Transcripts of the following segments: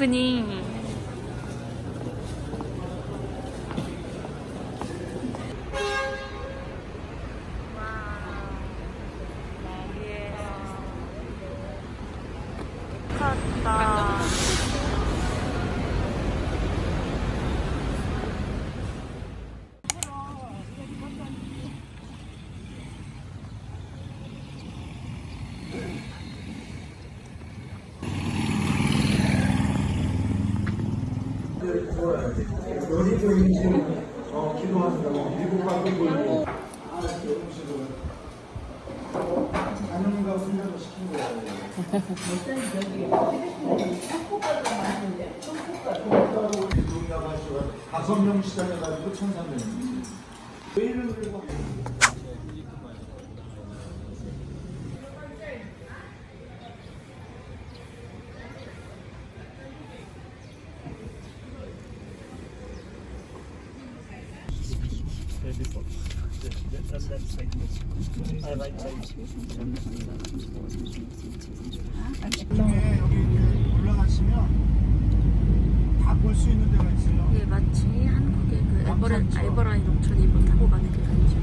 지프니. 아 지프니 컸다 다섯 중에 여기 올라가시면 다 볼 수 있는 데가 있어요. 이게 마치 한국의 그 에버라, 에버라인 온천이 뭐 타고 가는 게 아니죠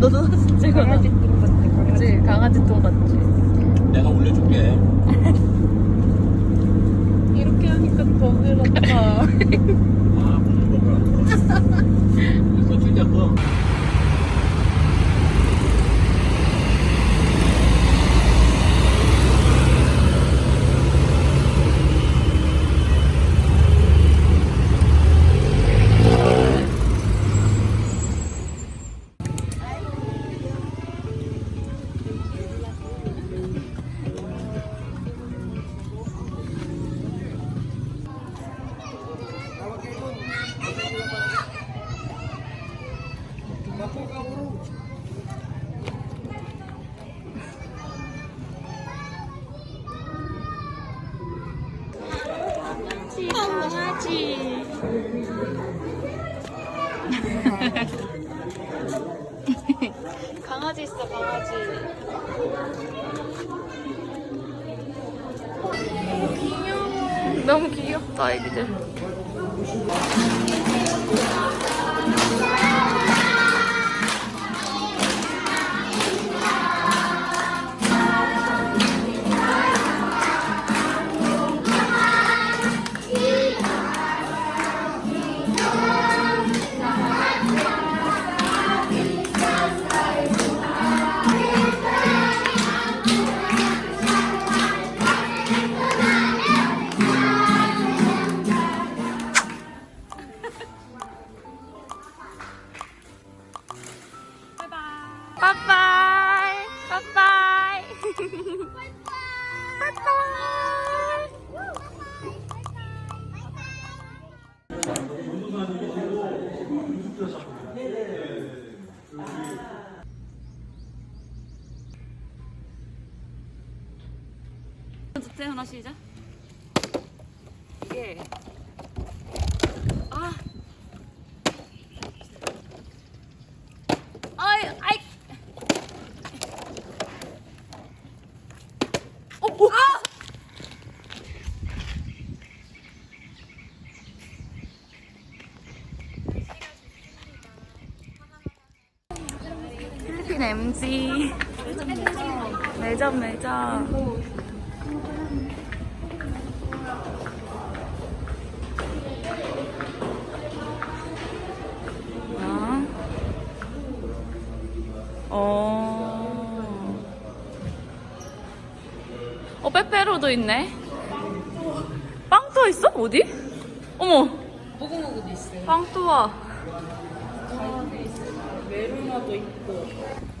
너도 사진 찍어 강아지 똥 같지 그치 강아지 똥 같지 내가 올려줄게. 이렇게 하니까 더 늘었다 아. 이거 진짜 그. Thank you. 태어나 시작. 이게 아 아이 아이 어 뭐야 MG 매점 매점 어? 어. 어, 빼빼로도 있네. 빵또 있어? 어디? 어머. 모구모구도 있어요. 빵또 와. 메로나도 있고.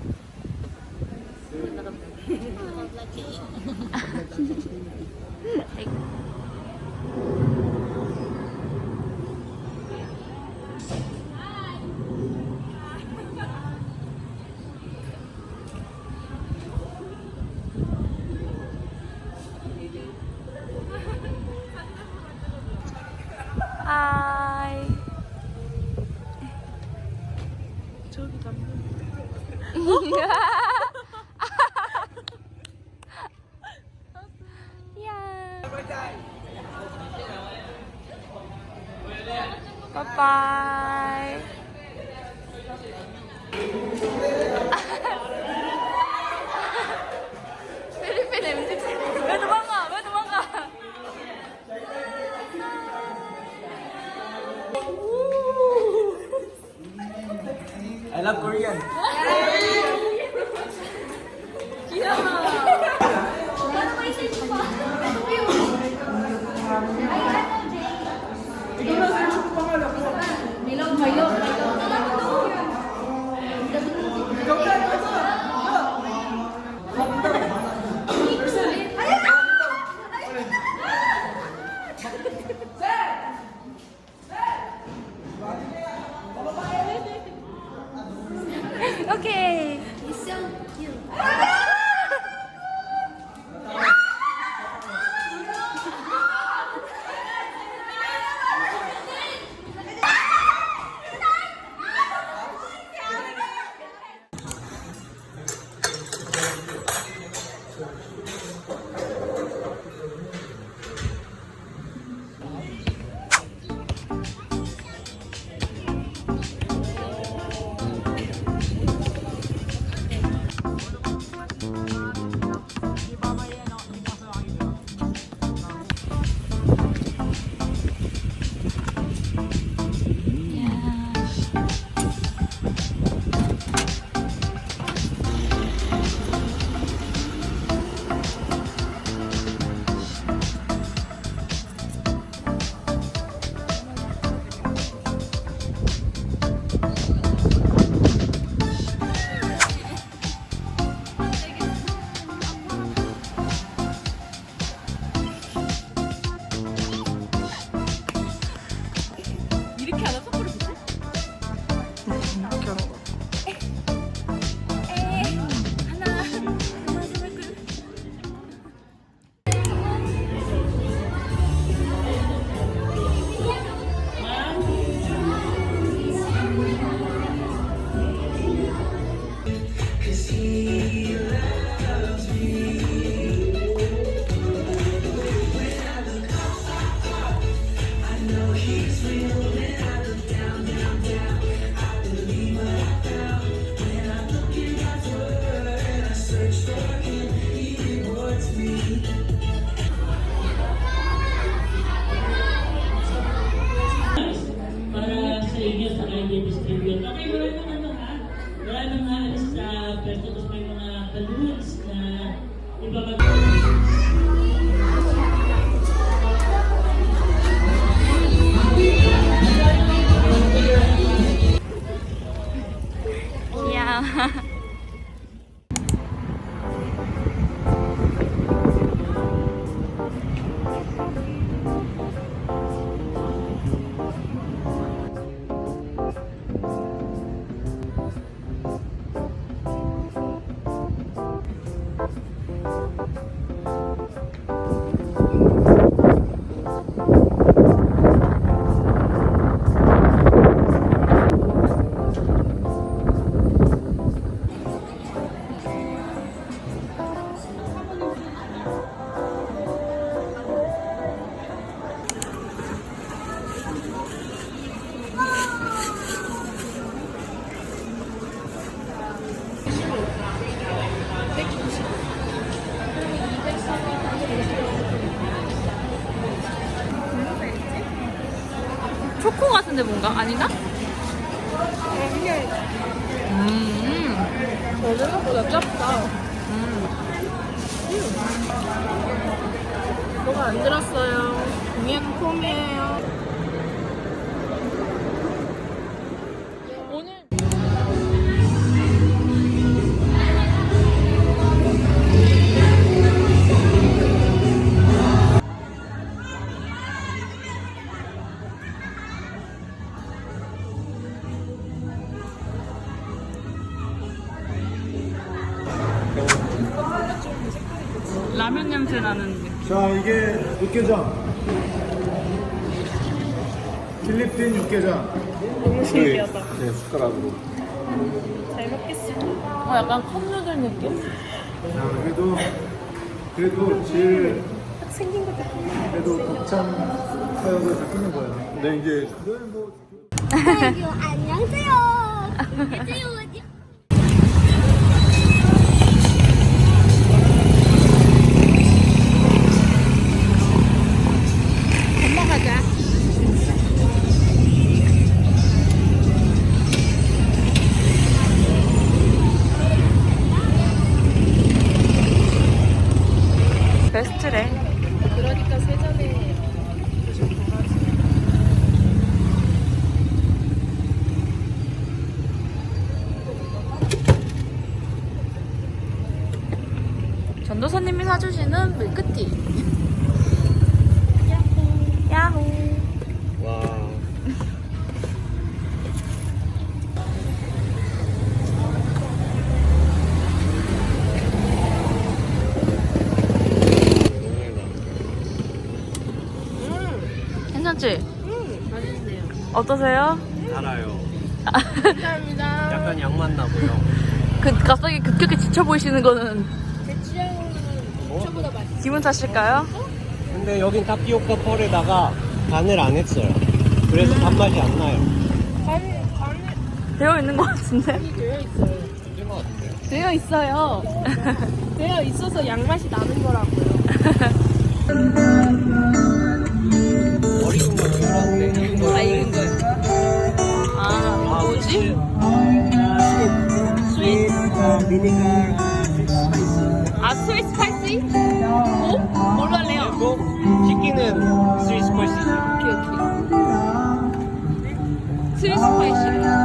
하이. 저기 담배. 八 뭔가 아닌가? 음. 생각보다 짧다. 음. 뭐가 안 들었어 라면 냄새 나는데. 자, 이게 육개장. 필리핀 육개장. 너무 신기하다. 네, 숟가락으로. 잘 먹겠습니다. 어, 약간 컵누들 느낌? 자, 그래도, 그래도 제일 생긴 것도 그래도 곱창 사역을 다 끊는 거야. 네, 이제. 뭐 아이고, 안녕하세요. 안녕하세요. 어떠세요? 달아요. 감사합니다. 약간 양맛 나고요. 그 갑자기 급격히 지쳐 보이시는 거는 제 취향으로는 저보다 맛있어. 기분 탓일까요? 근데 여긴 타피오카 펄에다가 간을 안 했어요. 그래서 단맛이 안 나요. 간이 간이 되어 있는 것 같은데? 되어 있어요. 힘든 것 같은데요. 되어 있어요. 되어 있어서 양맛이 나는 거라고요. 어리운 거 익은. 아. 아 뭐지? 스윗. 아 스윗 스파이시? 뭐? 뭘로 할래요? 그리고 치킨은 스윗 스파이시지. 오케이 오케이. 스윗 스파이시.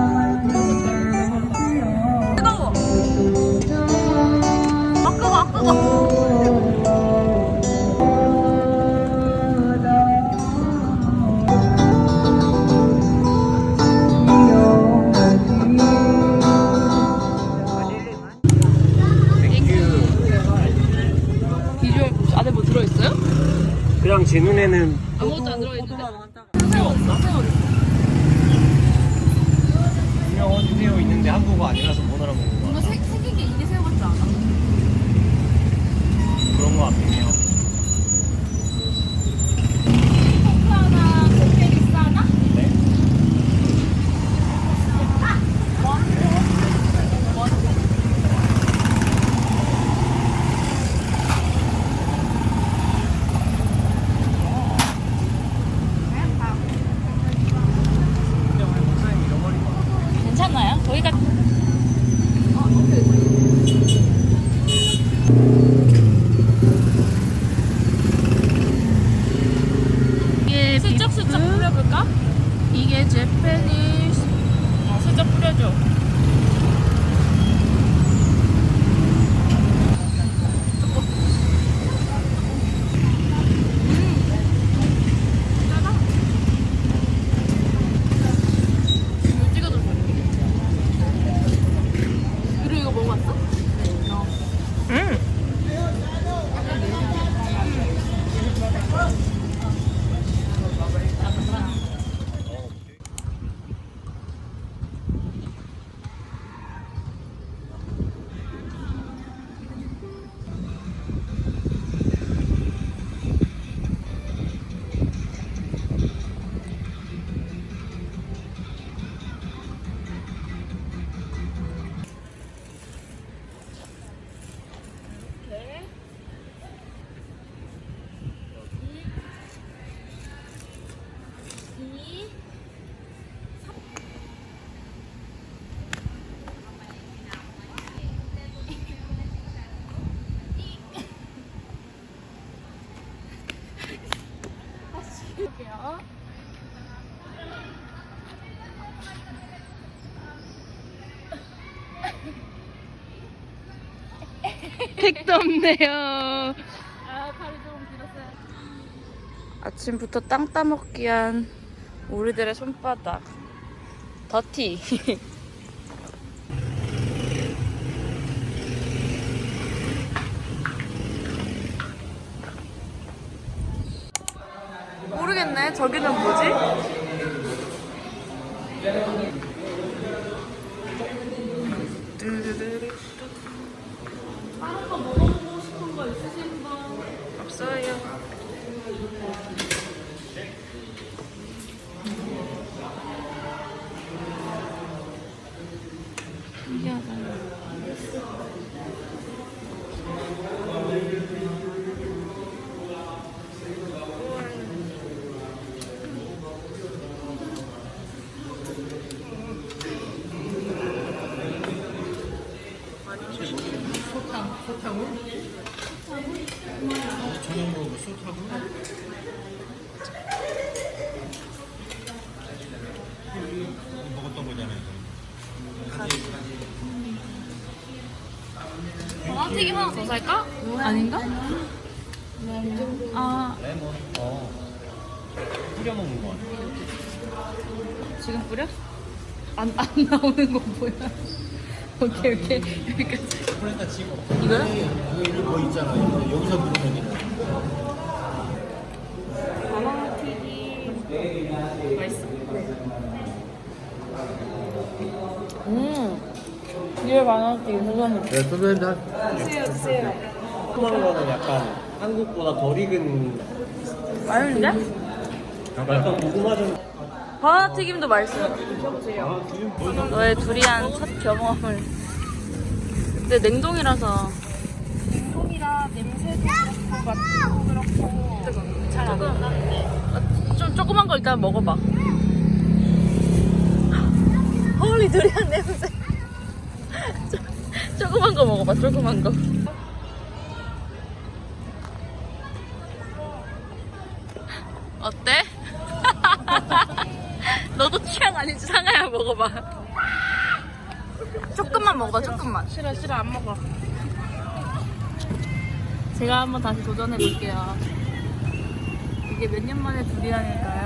택도 없네요. 아 발이 좀 길었어요. 아침부터 땅 따먹기 한 우리들의 손바닥. 더티. 모르겠네. 저기는 뭐지? 살까? 아닌가? 아 레몬. 어. 뿌려 먹는 거 같아. 지금 뿌려? 안, 안 나오는 거 뭐야? 오케이 오케이 여기까지 그러니까 지금 이거요? 여기 뭐 있잖아. 여기서 부르면 돼. 맛 2만 원씩 소주한잔 네, 소주 한 잔. 주세요 네, 주세요 소주하는 거는 약간 한국보다 덜 익은 맛있는데? 약간 고구마 좀 바나나 튀김도 맛있어. 드셔보세요 너의 두리안 첫 경험을 근데 냉동이라서 콩이라 냄새도 그렇고 그렇고 잘안 나는데 좀 조그만 거 일단 먹어봐 아, 헐리 두리안 냄새 조- 조그만 거 먹어봐 조그만 거. 어때? 너도 취향 아니지 상아야 먹어봐. 조금만 먹어봐 조금만. 싫어 싫어 안 먹어. 제가 한번 다시 도전해 볼게요. 이게 몇 년 만에 두리안일까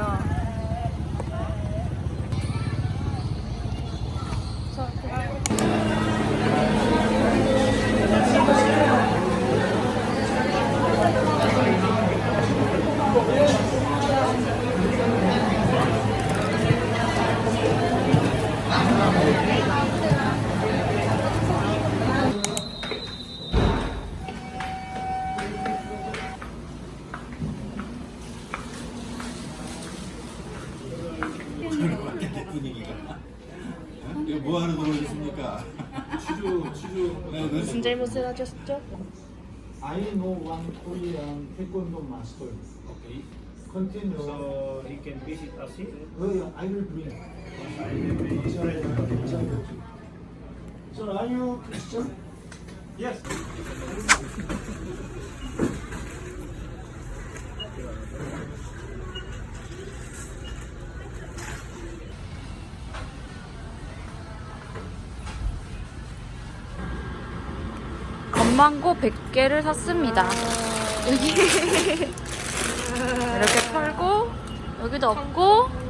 이거 뭐 하는 거 모르겠습니까? 치주 치주. 네, 네. 무슨 잘못을 하셨죠? I know one Korean taekwondo master. Okay. Continue. So he can visit us here? Oh, yeah, I will bring. So are you Christian? Yes. 건망고 100개를 샀습니다. 여기 이렇게 털고 여기도 없고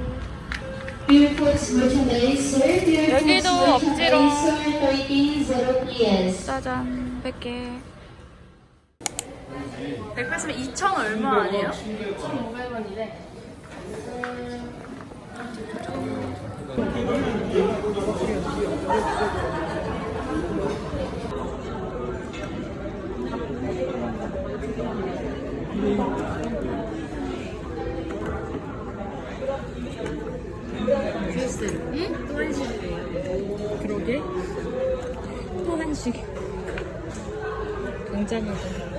여기도 억지로. 짜잔 100개. 180에 2,000 얼마 아니에요? 1,500원이래 응? 또 한식이래요. 그러게. 또 한식. 굉장하죠.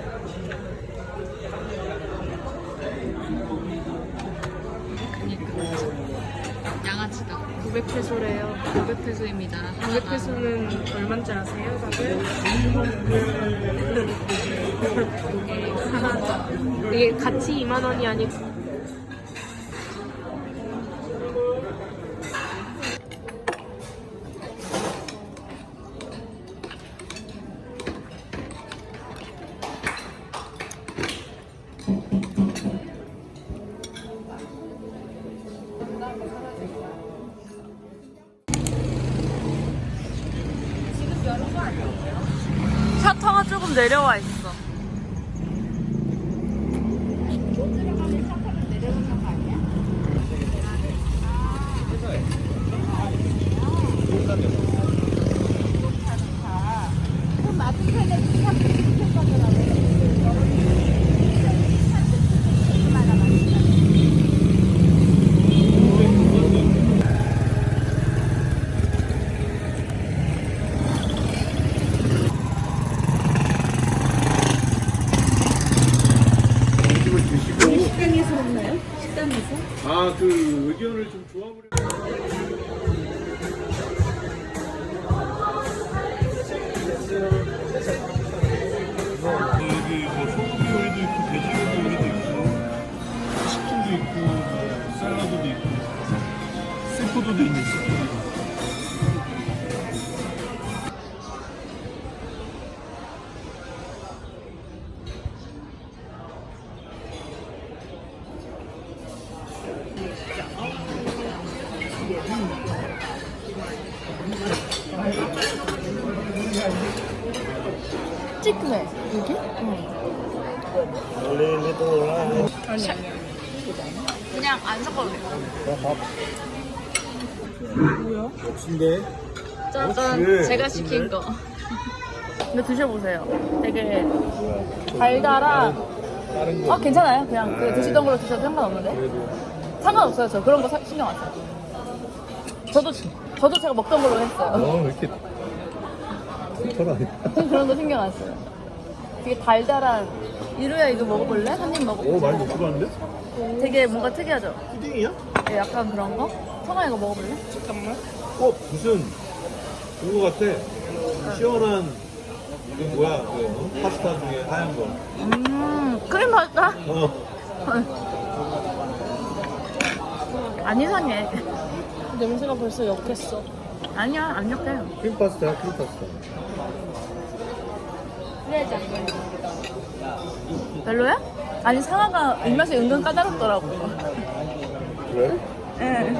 그니까. 양아치다. 900페소래요. 900페소입니다. 900페소는 얼마인지 아세요, 다들? 이게 같이 2만 원이 아니고 그럼 마트 텔레비 3 0 0 0 0 0 0 0 0 시킨 거. 근데 드셔보세요. 되게 달달한. 다른 거. 어 괜찮아요. 그냥 그 드시던 걸로 드셔도 상관없는데. 상관없어요. 저 그런 거 사- 신경 안 써요. 저도 저도 제가 먹던 걸로 했어요. 어, 왜 이렇게. 털 아니야? 그런 거 신경 안 써요. 되게 달달한. 이루야 이거 먹어볼래? 한입 먹어. 오, 많이 못 들어왔는데? 되게 뭔가 특이하죠? 푸딩이야? 네, 약간 그런 거? 성아 이거 먹어볼래? 잠깐만. 어, 무슨, 그거 같아. 시원한, 그 뭐야, 그 파스타 중에 하얀 거. 음, 크림 파스타? 어. 안 이상해. 냄새가 벌써 역했어. 아니야, 안 역해. 크림 파스타야, 크림 파스타. 별로야? 아니, 상아가 입맛이 은근 까다롭더라고. 그래? 예.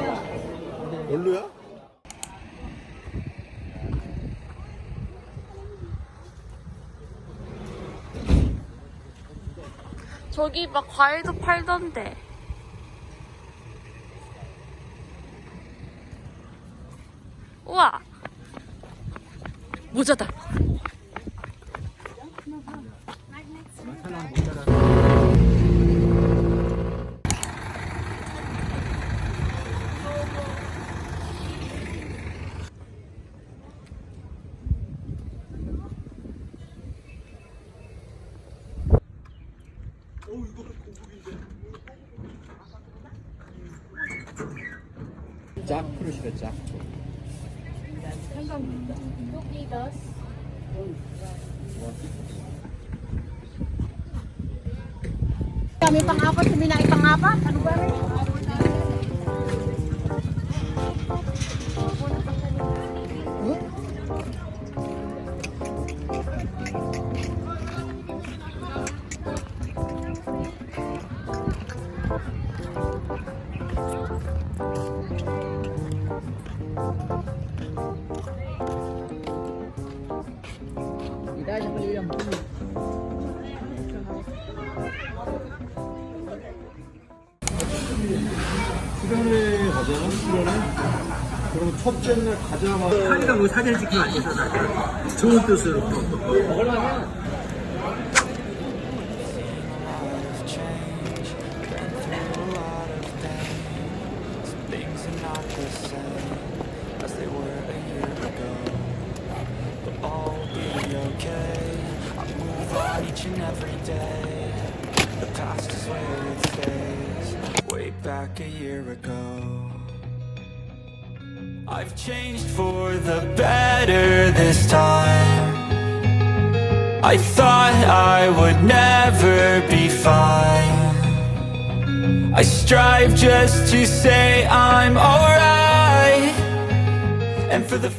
별로야? 저기 막 과일도 팔던데. 짝 프루시래 짝. Kami pang-apat, kami na ipang-apat. Ano ba rin? 첫째 날 가자마자. 하니까 뭐 사진 찍히면 안 돼서 좋은 뜻으로. Things are not the same as they were a year ago. But all will be okay. I move on each and every day. The past is where it stays. Way back a year ago. I've changed for the better this time. I thought I would never be fine. I strive just to say I'm alright. And for the